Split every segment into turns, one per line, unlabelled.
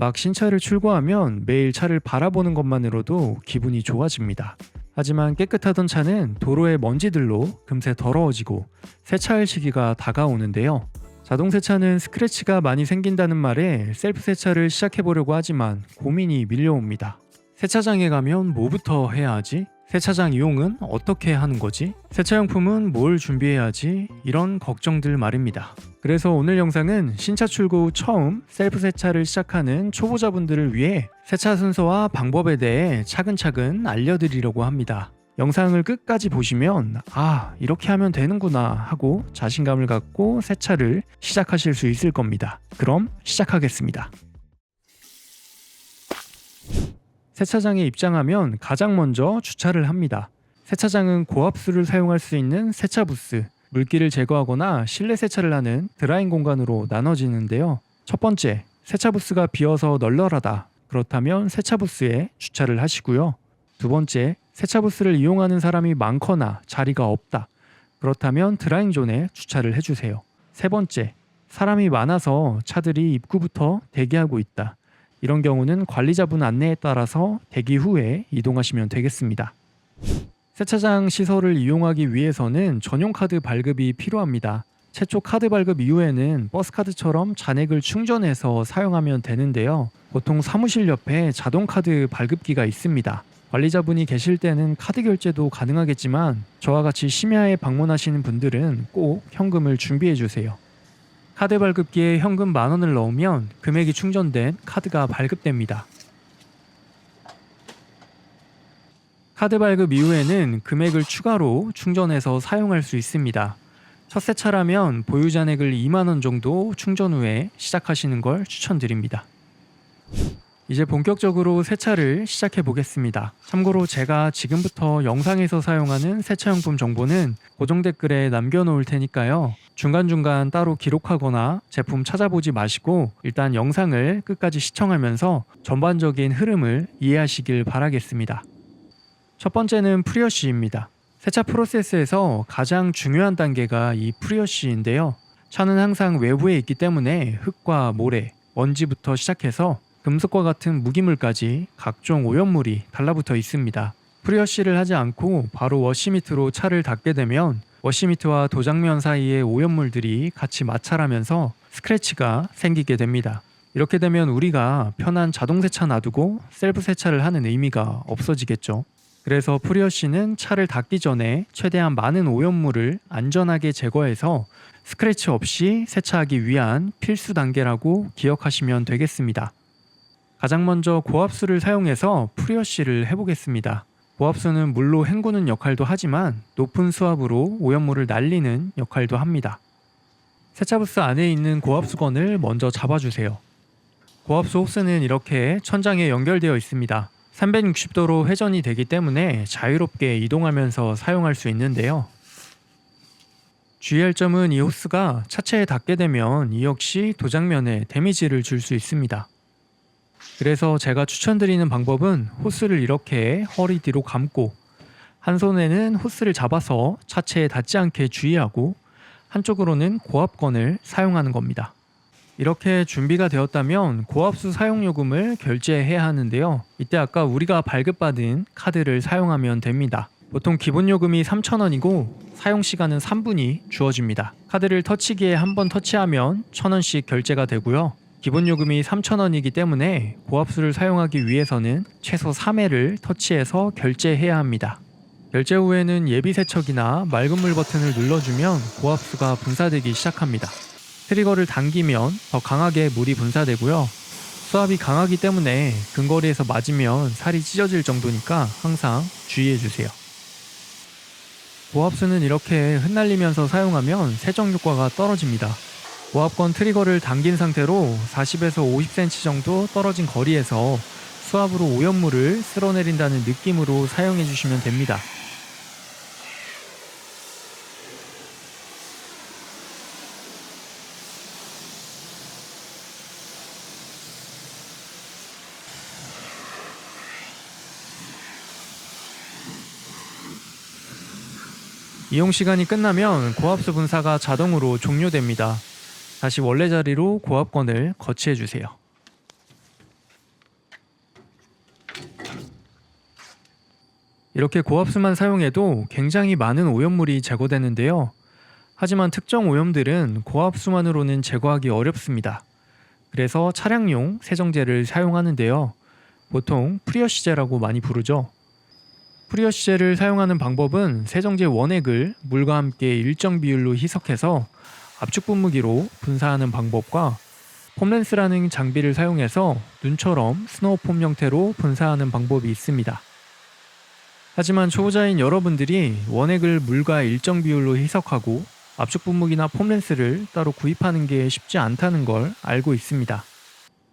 막 신차를 출고하면 매일 차를 바라보는 것만으로도 기분이 좋아집니다. 하지만 깨끗하던 차는 도로의 먼지들로 금세 더러워지고 세차할 시기가 다가오는데요. 자동 세차는 스크래치가 많이 생긴다는 말에 셀프 세차를 시작해 보려고 하지만 고민이 밀려옵니다. 세차장에 가면 뭐부터 해야 하지? 세차장 이용은 어떻게 하는 거지? 세차용품은 뭘 준비해야 하지? 이런 걱정들 말입니다. 그래서 오늘 영상은 신차 출고 후 처음 셀프 세차를 시작하는 초보자분들을 위해 세차 순서와 방법에 대해 차근차근 알려드리려고 합니다. 영상을 끝까지 보시면 아 이렇게 하면 되는구나 하고 자신감을 갖고 세차를 시작하실 수 있을 겁니다. 그럼 시작하겠습니다. 세차장에 입장하면 가장 먼저 주차를 합니다. 세차장은 고압수를 사용할 수 있는 세차 부스, 물기를 제거하거나 실내 세차를 하는 드라잉 공간으로 나눠지는데요. 첫 번째, 세차 부스가 비어서 널널하다. 그렇다면 세차 부스에 주차를 하시고요. 두 번째, 세차 부스를 이용하는 사람이 많거나 자리가 없다. 그렇다면 드라잉 존에 주차를 해주세요. 세 번째, 사람이 많아서 차들이 입구부터 대기하고 있다. 이런 경우는 관리자분 안내에 따라서 대기 후에 이동하시면 되겠습니다. 세차장 시설을 이용하기 위해서는 전용 카드 발급이 필요합니다. 최초 카드 발급 이후에는 버스카드처럼 잔액을 충전해서 사용하면 되는데요. 보통 사무실 옆에 자동 카드 발급기가 있습니다. 관리자분이 계실 때는 카드 결제도 가능하겠지만 저와 같이 심야에 방문하시는 분들은 꼭 현금을 준비해 주세요. 카드 발급기에 현금 만 원을 넣으면 금액이 충전된 카드가 발급됩니다. 카드 발급 이후에는 금액을 추가로 충전해서 사용할 수 있습니다. 첫 세차라면 보유 잔액을 2만 원 정도 충전 후에 시작하시는 걸 추천드립니다. 이제 본격적으로 세차를 시작해 보겠습니다. 참고로 제가 지금부터 영상에서 사용하는 세차용품 정보는 고정 댓글에 남겨놓을 테니까요. 중간중간 따로 기록하거나 제품 찾아보지 마시고 일단 영상을 끝까지 시청하면서 전반적인 흐름을 이해하시길 바라겠습니다. 첫 번째는 프리어쉬입니다. 세차 프로세스에서 가장 중요한 단계가 이 프리어쉬인데요. 차는 항상 외부에 있기 때문에 흙과 모래, 먼지부터 시작해서 금속과 같은 무기물까지 각종 오염물이 달라붙어 있습니다. 프리어쉬를 하지 않고 바로 워시미트로 차를 닦게 되면 워시미트와 도장면 사이의 오염물들이 같이 마찰하면서 스크래치가 생기게 됩니다. 이렇게 되면 우리가 편한 자동 세차 놔두고 셀프 세차를 하는 의미가 없어지겠죠. 그래서 프리어쉬는 차를 닦기 전에 최대한 많은 오염물을 안전하게 제거해서 스크래치 없이 세차하기 위한 필수 단계라고 기억하시면 되겠습니다. 가장 먼저 고압수를 사용해서 프리어쉬를 해보겠습니다. 고압수는 물로 헹구는 역할도 하지만 높은 수압으로 오염물을 날리는 역할도 합니다. 세차부스 안에 있는 고압수건을 먼저 잡아주세요. 고압수 호스는 이렇게 천장에 연결되어 있습니다. 360도로 회전이 되기 때문에 자유롭게 이동하면서 사용할 수 있는데요. 주의할 점은 이 호스가 차체에 닿게 되면 이 역시 도장면에 데미지를 줄 수 있습니다. 그래서 제가 추천드리는 방법은 호스를 이렇게 허리 뒤로 감고 한 손에는 호스를 잡아서 차체에 닿지 않게 주의하고 한쪽으로는 고압건을 사용하는 겁니다. 이렇게 준비가 되었다면 고압수 사용 요금을 결제해야 하는데요. 이때 아까 우리가 발급받은 카드를 사용하면 됩니다. 보통 기본 요금이 3,000원이고 사용 시간은 3분이 주어집니다. 카드를 터치기에 한 번 터치하면 1,000원씩 결제가 되고요. 기본 요금이 3,000원이기 때문에 고압수를 사용하기 위해서는 최소 3회를 터치해서 결제해야 합니다. 결제 후에는 예비 세척이나 맑은 물 버튼을 눌러주면 고압수가 분사되기 시작합니다. 트리거를 당기면 더 강하게 물이 분사되고요. 수압이 강하기 때문에 근거리에서 맞으면 살이 찢어질 정도니까 항상 주의해 주세요. 고압수는 이렇게 흩날리면서 사용하면 세정 효과가 떨어집니다. 고압건 트리거를 당긴 상태로 40에서 50cm 정도 떨어진 거리에서 수압으로 오염물을 쓸어내린다는 느낌으로 사용해 주시면 됩니다. 이용 시간이 끝나면 고압수 분사가 자동으로 종료됩니다. 다시 원래 자리로 고압권을 거치해 주세요. 이렇게 고압수만 사용해도 굉장히 많은 오염물이 제거되는데요. 하지만 특정 오염들은 고압수만으로는 제거하기 어렵습니다. 그래서 차량용 세정제를 사용하는데요. 보통 프리어시제라고 많이 부르죠. 프리어시제를 사용하는 방법은 세정제 원액을 물과 함께 일정 비율로 희석해서 압축 분무기로 분사하는 방법과 폼렌스라는 장비를 사용해서 눈처럼 스노우폼 형태로 분사하는 방법이 있습니다. 하지만 초보자인 여러분들이 원액을 물과 일정 비율로 희석하고 압축 분무기나 폼렌스를 따로 구입하는 게 쉽지 않다는 걸 알고 있습니다.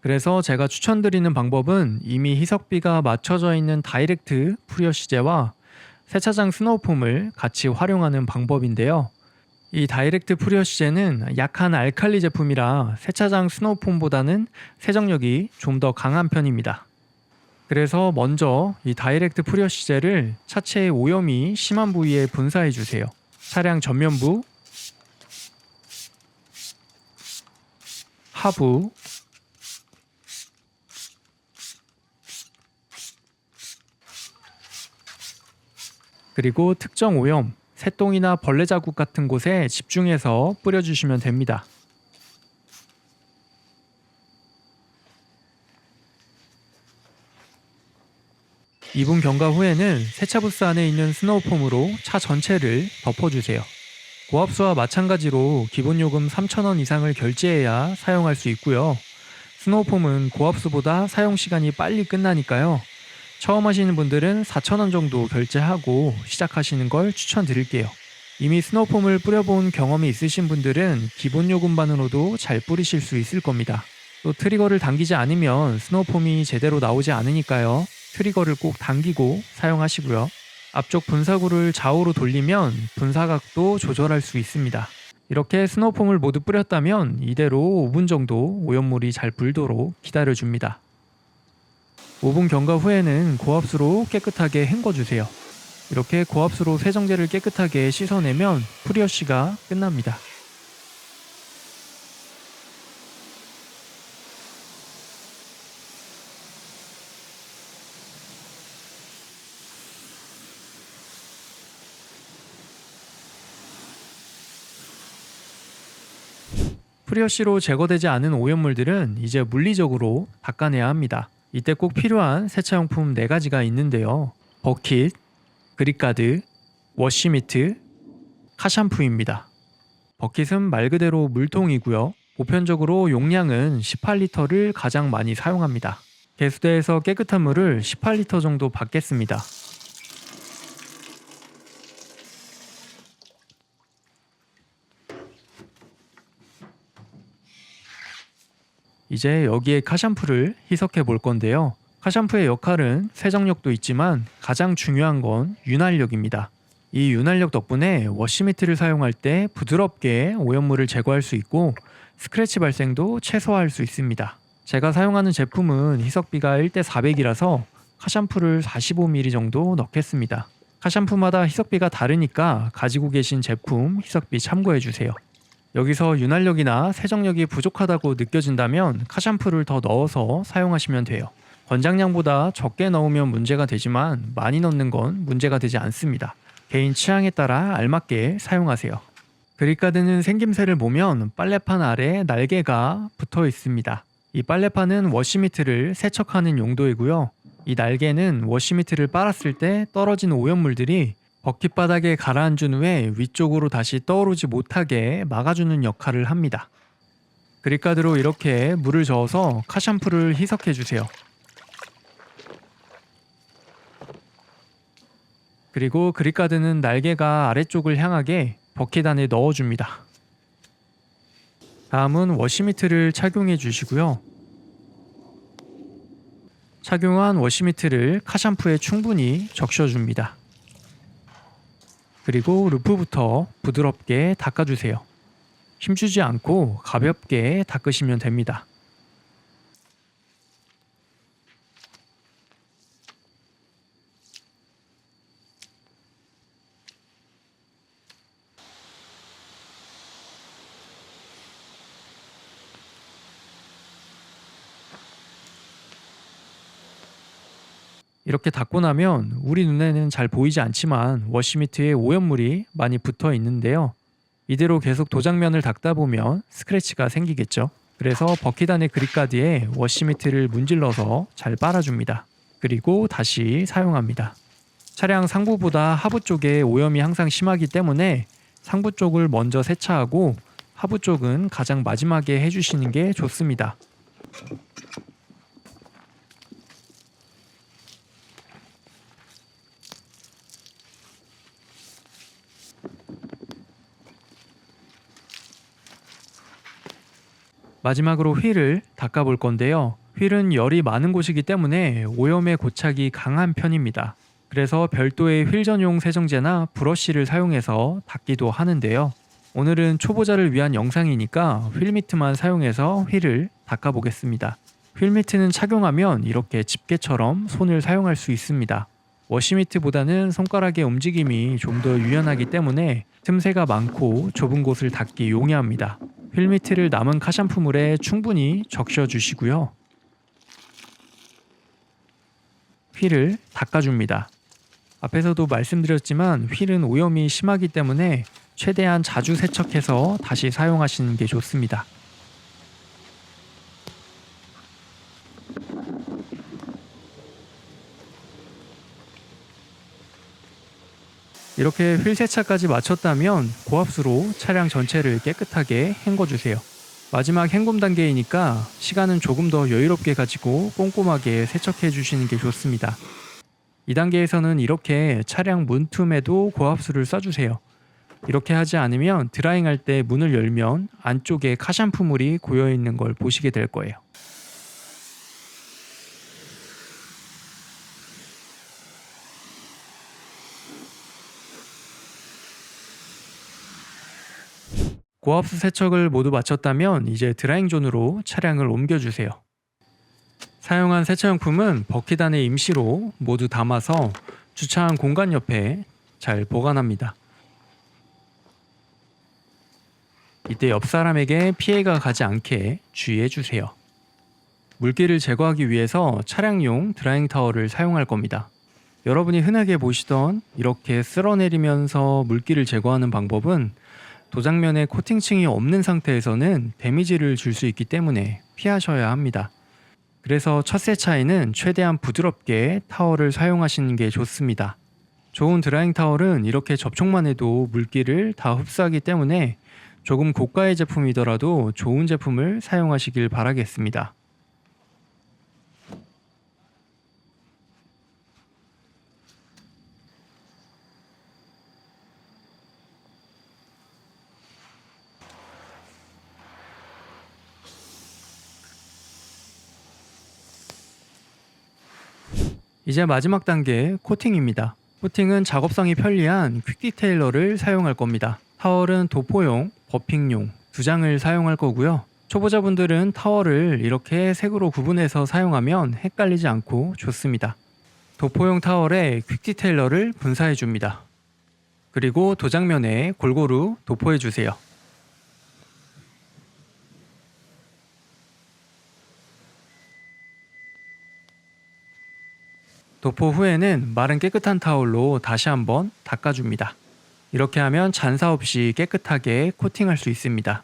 그래서 제가 추천드리는 방법은 이미 희석비가 맞춰져 있는 다이렉트 프리어 시제와 세차장 스노우폼을 같이 활용하는 방법인데요. 이 다이렉트 프리어시제는 약한 알칼리 제품이라 세차장 스노우폼보다는 세정력이 좀 더 강한 편입니다. 그래서 먼저 이 다이렉트 프리어시제를 차체의 오염이 심한 부위에 분사해 주세요. 차량 전면부, 하부, 그리고 특정 오염, 새똥이나 벌레 자국 같은 곳에 집중해서 뿌려주시면 됩니다. 이분 경과 후에는 세차 부스 안에 있는 스노우폼으로 차 전체를 덮어주세요. 고압수와 마찬가지로 기본 요금 3,000원 이상을 결제해야 사용할 수 있고요. 스노우폼은 고압수보다 사용 시간이 빨리 끝나니까요. 처음 하시는 분들은 4,000원 정도 결제하고 시작하시는 걸 추천드릴게요. 이미 스노우폼을 뿌려본 경험이 있으신 분들은 기본 요금만으로도 잘 뿌리실 수 있을 겁니다. 또 트리거를 당기지 않으면 스노우폼이 제대로 나오지 않으니까요. 트리거를 꼭 당기고 사용하시고요. 앞쪽 분사구를 좌우로 돌리면 분사각도 조절할 수 있습니다. 이렇게 스노우폼을 모두 뿌렸다면 이대로 5분 정도 오염물이 잘 불도록 기다려줍니다. 5분 경과 후에는 고압수로 깨끗하게 헹궈주세요. 이렇게 고압수로 세정제를 깨끗하게 씻어내면 프리어쉬가 끝납니다. 프리어쉬로 제거되지 않은 오염물들은 이제 물리적으로 닦아내야 합니다. 이때 꼭 필요한 세차용품 4가지가 있는데요. 버킷, 그립가드, 워시미트, 카샴푸입니다. 버킷은 말 그대로 물통이고요. 보편적으로 용량은 18리터를 가장 많이 사용합니다. 개수대에서 깨끗한 물을 18리터 정도 받겠습니다. 이제 여기에 카샴푸를 희석해 볼 건데요. 카샴푸의 역할은 세정력도 있지만 가장 중요한 건 윤활력입니다. 이 윤활력 덕분에 워시미트를 사용할 때 부드럽게 오염물을 제거할 수 있고 스크래치 발생도 최소화할 수 있습니다. 제가 사용하는 제품은 희석비가 1대 400이라서 카샴푸를 45ml 정도 넣겠습니다. 카샴푸마다 희석비가 다르니까 가지고 계신 제품 희석비 참고해 주세요. 여기서 윤활력이나 세정력이 부족하다고 느껴진다면 카샴푸를 더 넣어서 사용하시면 돼요. 권장량보다 적게 넣으면 문제가 되지만 많이 넣는 건 문제가 되지 않습니다. 개인 취향에 따라 알맞게 사용하세요. 그립가드는 생김새를 보면 빨래판 아래 날개가 붙어 있습니다. 이 빨래판은 워시미트를 세척하는 용도이고요. 이 날개는 워시미트를 빨았을 때 떨어진 오염물들이 버킷 바닥에 가라앉은 후에 위쪽으로 다시 떠오르지 못하게 막아주는 역할을 합니다. 그립가드로 이렇게 물을 저어서 카샴푸를 희석해 주세요. 그리고 그립가드는 날개가 아래쪽을 향하게 버킷 안에 넣어줍니다. 다음은 워시미트를 착용해 주시고요. 착용한 워시미트를 카샴푸에 충분히 적셔줍니다. 그리고 루프부터 부드럽게 닦아주세요. 힘주지 않고 가볍게 닦으시면 됩니다. 이렇게 닦고 나면 우리 눈에는 잘 보이지 않지만 워시미트에 오염물이 많이 붙어 있는데요. 이대로 계속 도장면을 닦다 보면 스크래치가 생기겠죠. 그래서 버킷 안의 그립가드에 워시미트를 문질러서 잘 빨아줍니다. 그리고 다시 사용합니다. 차량 상부보다 하부 쪽에 오염이 항상 심하기 때문에 상부 쪽을 먼저 세차하고 하부 쪽은 가장 마지막에 해주시는 게 좋습니다. 마지막으로 휠을 닦아볼 건데요. 휠은 열이 많은 곳이기 때문에 오염의 고착이 강한 편입니다. 그래서 별도의 휠 전용 세정제나 브러쉬를 사용해서 닦기도 하는데요. 오늘은 초보자를 위한 영상이니까 휠미트만 사용해서 휠을 닦아보겠습니다. 휠미트는 착용하면 이렇게 집게처럼 손을 사용할 수 있습니다. 워시미트보다는 손가락의 움직임이 좀 더 유연하기 때문에 틈새가 많고 좁은 곳을 닦기 용이합니다. 휠미트를 남은 카샴푸 물에 충분히 적셔 주시고요. 휠을 닦아줍니다. 앞에서도 말씀드렸지만 휠은 오염이 심하기 때문에 최대한 자주 세척해서 다시 사용하시는 게 좋습니다. 이렇게 휠 세차까지 마쳤다면 고압수로 차량 전체를 깨끗하게 헹궈주세요. 마지막 헹굼 단계이니까 시간은 조금 더 여유롭게 가지고 꼼꼼하게 세척해 주시는 게 좋습니다. 이 단계에서는 이렇게 차량 문틈에도 고압수를 쏴주세요. 이렇게 하지 않으면 드라잉할 때 문을 열면 안쪽에 카샴푸물이 고여 있는 걸 보시게 될 거예요. 고압수 세척을 모두 마쳤다면 이제 드라잉존으로 차량을 옮겨주세요. 사용한 세차용품은 버킷 안에 임시로 모두 담아서 주차한 공간 옆에 잘 보관합니다. 이때 옆 사람에게 피해가 가지 않게 주의해 주세요. 물기를 제거하기 위해서 차량용 드라잉 타월을 사용할 겁니다. 여러분이 흔하게 보시던 이렇게 쓸어내리면서 물기를 제거하는 방법은 도장면에 코팅층이 없는 상태에서는 데미지를 줄 수 있기 때문에 피하셔야 합니다. 그래서 첫 세차에는 최대한 부드럽게 타월을 사용하시는 게 좋습니다. 좋은 드라잉 타월은 이렇게 접촉만 해도 물기를 다 흡수하기 때문에 조금 고가의 제품이더라도 좋은 제품을 사용하시길 바라겠습니다. 이제 마지막 단계 코팅입니다. 코팅은 작업성이 편리한 퀵 디테일러를 사용할 겁니다. 타월은 도포용, 버핑용 두 장을 사용할 거고요. 초보자분들은 타월을 이렇게 색으로 구분해서 사용하면 헷갈리지 않고 좋습니다. 도포용 타월에 퀵 디테일러를 분사해 줍니다. 그리고 도장면에 골고루 도포해 주세요. 도포 후에는 마른 깨끗한 타올로 다시 한번 닦아줍니다. 이렇게 하면 잔사 없이 깨끗하게 코팅할 수 있습니다.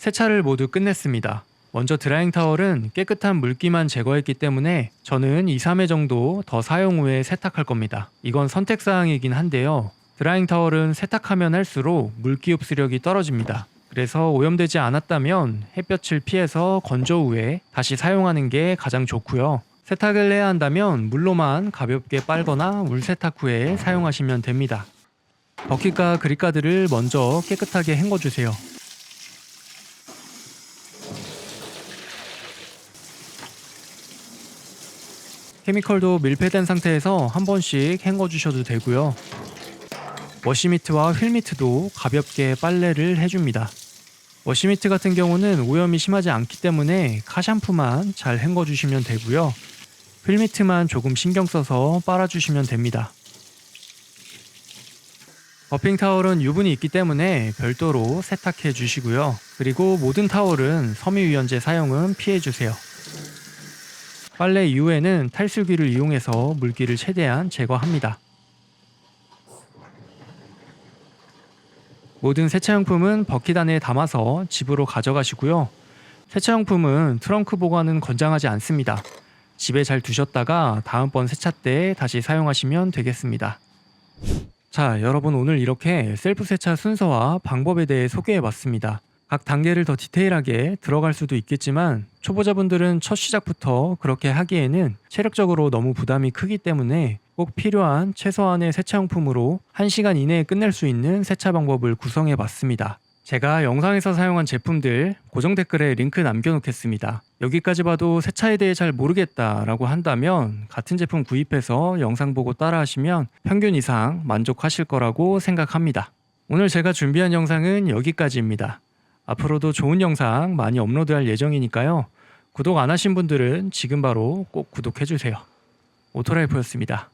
세차를 모두 끝냈습니다. 먼저 드라잉 타월은 깨끗한 물기만 제거했기 때문에 저는 2, 3회 정도 더 사용 후에 세탁할 겁니다. 이건 선택 사항이긴 한데요. 드라잉 타월은 세탁하면 할수록 물기 흡수력이 떨어집니다. 그래서 오염되지 않았다면 햇볕을 피해서 건조 후에 다시 사용하는 게 가장 좋고요. 세탁을 해야 한다면 물로만 가볍게 빨거나 물 세탁 후에 사용하시면 됩니다. 버킷과 그립가드를 먼저 깨끗하게 헹궈주세요. 케미컬도 밀폐된 상태에서 한 번씩 헹궈 주셔도 되고요. 워시미트와 휠미트도 가볍게 빨래를 해줍니다. 워시미트 같은 경우는 오염이 심하지 않기 때문에 카샴푸만 잘 헹궈 주시면 되고요. 휠미트만 조금 신경 써서 빨아주시면 됩니다. 버핑 타월은 유분이 있기 때문에 별도로 세탁해 주시고요. 그리고 모든 타월은 섬유유연제 사용은 피해 주세요. 빨래 이후에는 탈수기를 이용해서 물기를 최대한 제거합니다. 모든 세차용품은 버킷 안에 담아서 집으로 가져가시고요. 세차용품은 트렁크 보관은 권장하지 않습니다. 집에 잘 두셨다가 다음번 세차 때 다시 사용하시면 되겠습니다. 자, 여러분 오늘 이렇게 셀프 세차 순서와 방법에 대해 소개해 봤습니다. 각 단계를 더 디테일하게 들어갈 수도 있겠지만 초보자분들은 첫 시작부터 그렇게 하기에는 체력적으로 너무 부담이 크기 때문에 꼭 필요한 최소한의 세차용품으로 1시간 이내에 끝낼 수 있는 세차 방법을 구성해 봤습니다. 제가 영상에서 사용한 제품들 고정 댓글에 링크 남겨놓겠습니다. 여기까지 봐도 세차에 대해 잘 모르겠다라고 한다면 같은 제품 구입해서 영상 보고 따라하시면 평균 이상 만족하실 거라고 생각합니다. 오늘 제가 준비한 영상은 여기까지입니다. 앞으로도 좋은 영상 많이 업로드할 예정이니까요. 구독 안 하신 분들은 지금 바로 꼭 구독해주세요. 오토라이프였습니다.